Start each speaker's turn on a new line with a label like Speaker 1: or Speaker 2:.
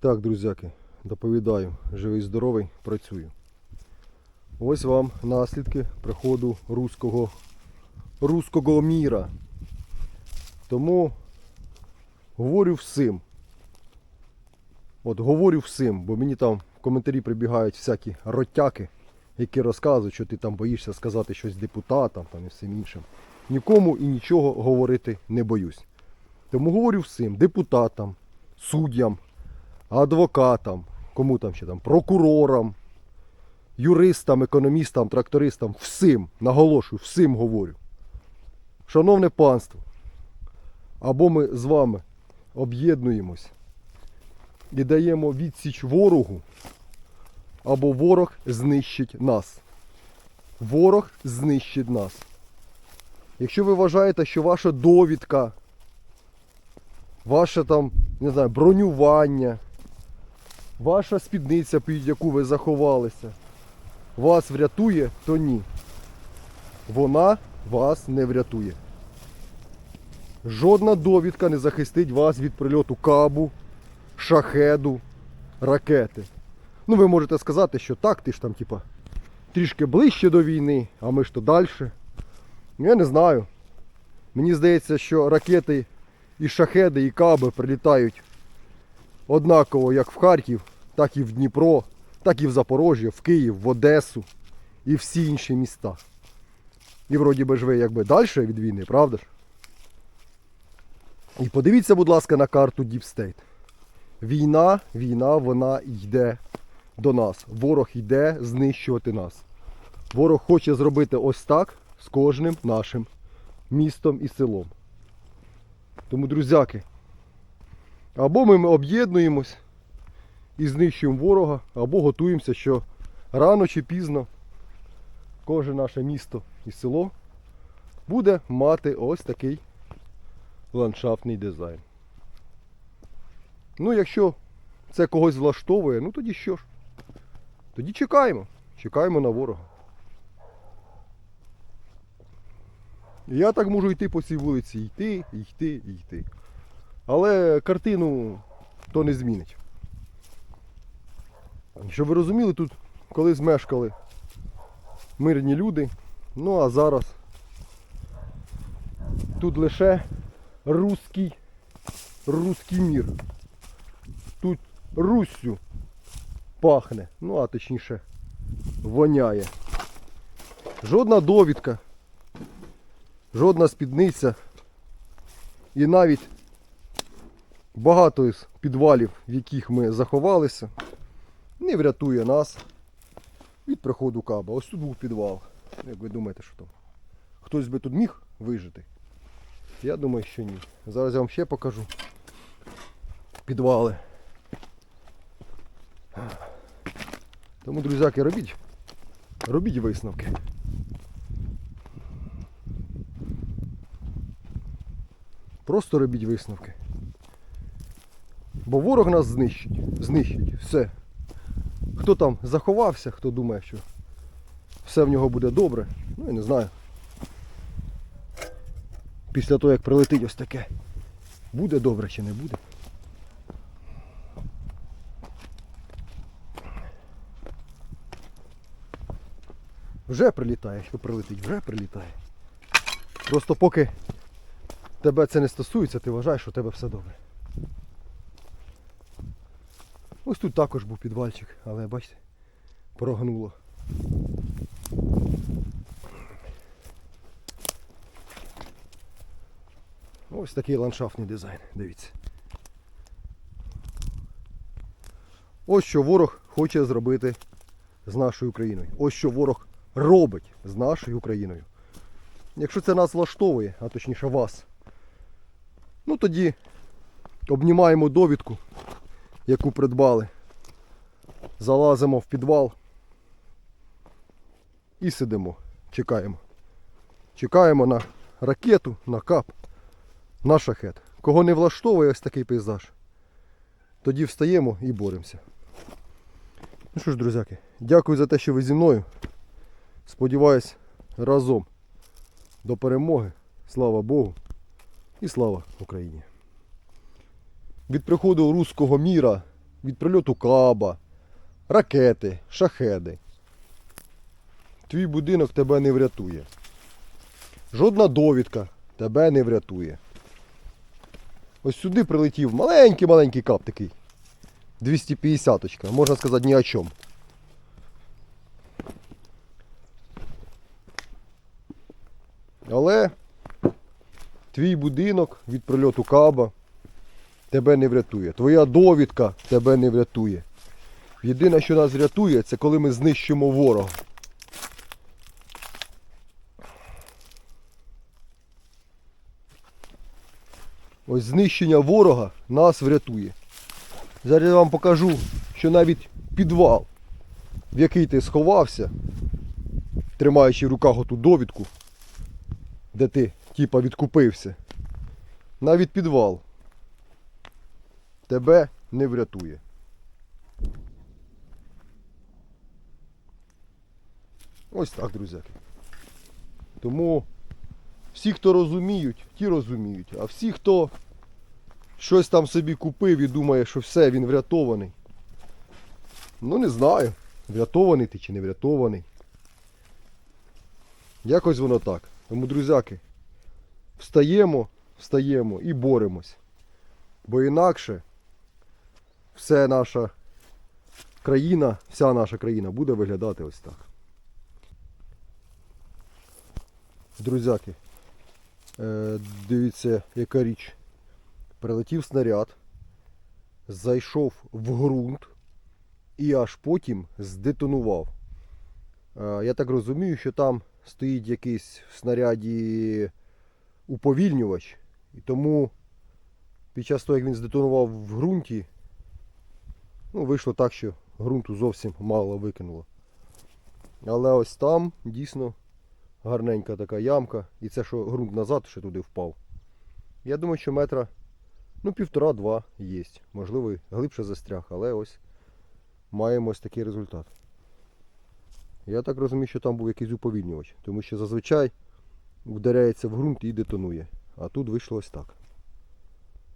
Speaker 1: Так, друзяки, доповідаю, живий здоровий, працюю. Ось вам наслідки приходу руського, руського міра. Тому говорю всім. От говорю всім, бо мені там в коментарі прибігають всякі ротяки, які розказують, що ти там боїшся сказати щось депутатам там, і всім іншим. Нікому і нічого говорити не боюсь. Тому говорю всім, депутатам, суддям, адвокатам, кому там ще там, прокурорам, юристам, економістам, трактористам, всім, наголошую, всім говорю. Шановне панство, або ми з вами об'єднуємось і даємо відсіч ворогу, або ворог знищить нас. Ворог знищить нас. Якщо ви вважаєте, що ваша довідка, ваше там, не знаю, бронювання, ваша спідниця, під яку ви заховалися, вас врятує, то ні. Вона вас не врятує. Жодна довідка не захистить вас від прильоту кабу, шахеду, ракети. Ну, ви можете сказати, що так, ти ж там, типа, трішки ближче до війни, а ми ж то далі. Я не знаю. Мені здається, що ракети і шахеди, і каби прилітають однаково як в Харків, так і в Дніпро, так і в Запорожжя, в Київ, в Одесу і всі інші міста. І вроді би ж ви якби далі від війни, правда ж? І подивіться, будь ласка, на карту State. Війна, війна, вона йде до нас. Ворог йде знищувати нас. Ворог хоче зробити ось так з кожним нашим містом і селом. Тому, друзяки, або ми об'єднуємось і знищуємо ворога, або готуємося, що рано чи пізно кожне наше місто і село буде мати ось такий ландшафтний дизайн. Ну, якщо це когось влаштовує, ну тоді що ж? Тоді чекаємо. Чекаємо на ворога. І Я так можу йти по цій вулиці, йти, йти, йти. Але картину то не змінить. Щоб ви розуміли, тут колись мешкали мирні люди, ну а зараз тут лише руський, руський мір. Тут Руссю пахне, ну а точніше воняє. Жодна довідка, жодна спідниця і навіть багато із підвалів, в яких ми заховалися, не врятує нас від приходу каба. Ось тут був підвал. Як ви думаєте, що там? Хтось би тут міг вижити? Я думаю, що ні. Зараз я вам ще покажу підвали. Тому, друзяки, робіть. Робіть висновки. Просто робіть висновки. Бо ворог нас знищить. Знищить. Все. Хто там заховався, хто думає, що все в нього буде добре. Ну я не знаю. Після того, як прилетить ось таке. Буде добре чи не буде. Вже прилітає, що прилетить, вже прилітає. Просто поки тебе це не стосується, ти вважаєш, що у тебе все добре. Ось тут також був підвальчик, але бачите, прогнуло. Ось такий ландшафтний дизайн, дивіться. Ось що ворог хоче зробити з нашою Україною. Ось що ворог робить з нашою Україною. Якщо це нас влаштовує, а точніше вас, ну тоді обнімаємо довідку, яку придбали, залазимо в підвал і сидимо, чекаємо. Чекаємо на ракету, на кап, на шахет. Кого не влаштовує ось такий пейзаж, тоді встаємо і боремося. Ну що ж, друзяки, дякую за те, що ви зі мною. Сподіваюсь, разом до перемоги. Слава Богу і слава Україні. Від приходу руського міра від прильоту каба, ракети, шахеди. Твій будинок тебе не врятує. Жодна довідка тебе не врятує. Ось сюди прилетів маленький-маленький кап такий. 250-очка, можна сказати, ні о чому. Але твій будинок від прильоту каба тебе не врятує. Твоя довідка тебе не врятує. Єдине, що нас врятує, це коли ми знищимо ворога. Ось знищення ворога нас врятує. Зараз я вам покажу, що навіть підвал, в який ти сховався, тримаючи в руках оту довідку, де ти типа відкупився, навіть підвал тебе не врятує. Ось так, друзяки. Тому всі, хто розуміють, ті розуміють. А всі, хто щось там собі купив і думає, що все, він врятований. Ну не знаю, врятований ти чи не врятований. Якось воно так. Тому, друзяки, встаємо, встаємо і боремось. Бо інакше все наша країна, вся наша країна буде виглядати ось так. Друзяки, е, дивіться, яка річ. Прилетів снаряд, зайшов в ґрунт і аж потім здетонував. Е, я так розумію, що там стоїть якийсь в снаряді уповільнювач, і тому під час того, як він здетонував в ґрунті, ну, вийшло так, що ґрунту зовсім мало викинуло. Але ось там дійсно гарненька така ямка. І це що ґрунт назад ще туди впав. Я думаю, що метра ну, півтора-два є. Можливо, глибше застряг, але ось маємо ось такий результат. Я так розумію, що там був якийсь уповільнювач, тому що зазвичай вдаряється в ґрунт і детонує. А тут вийшло ось так.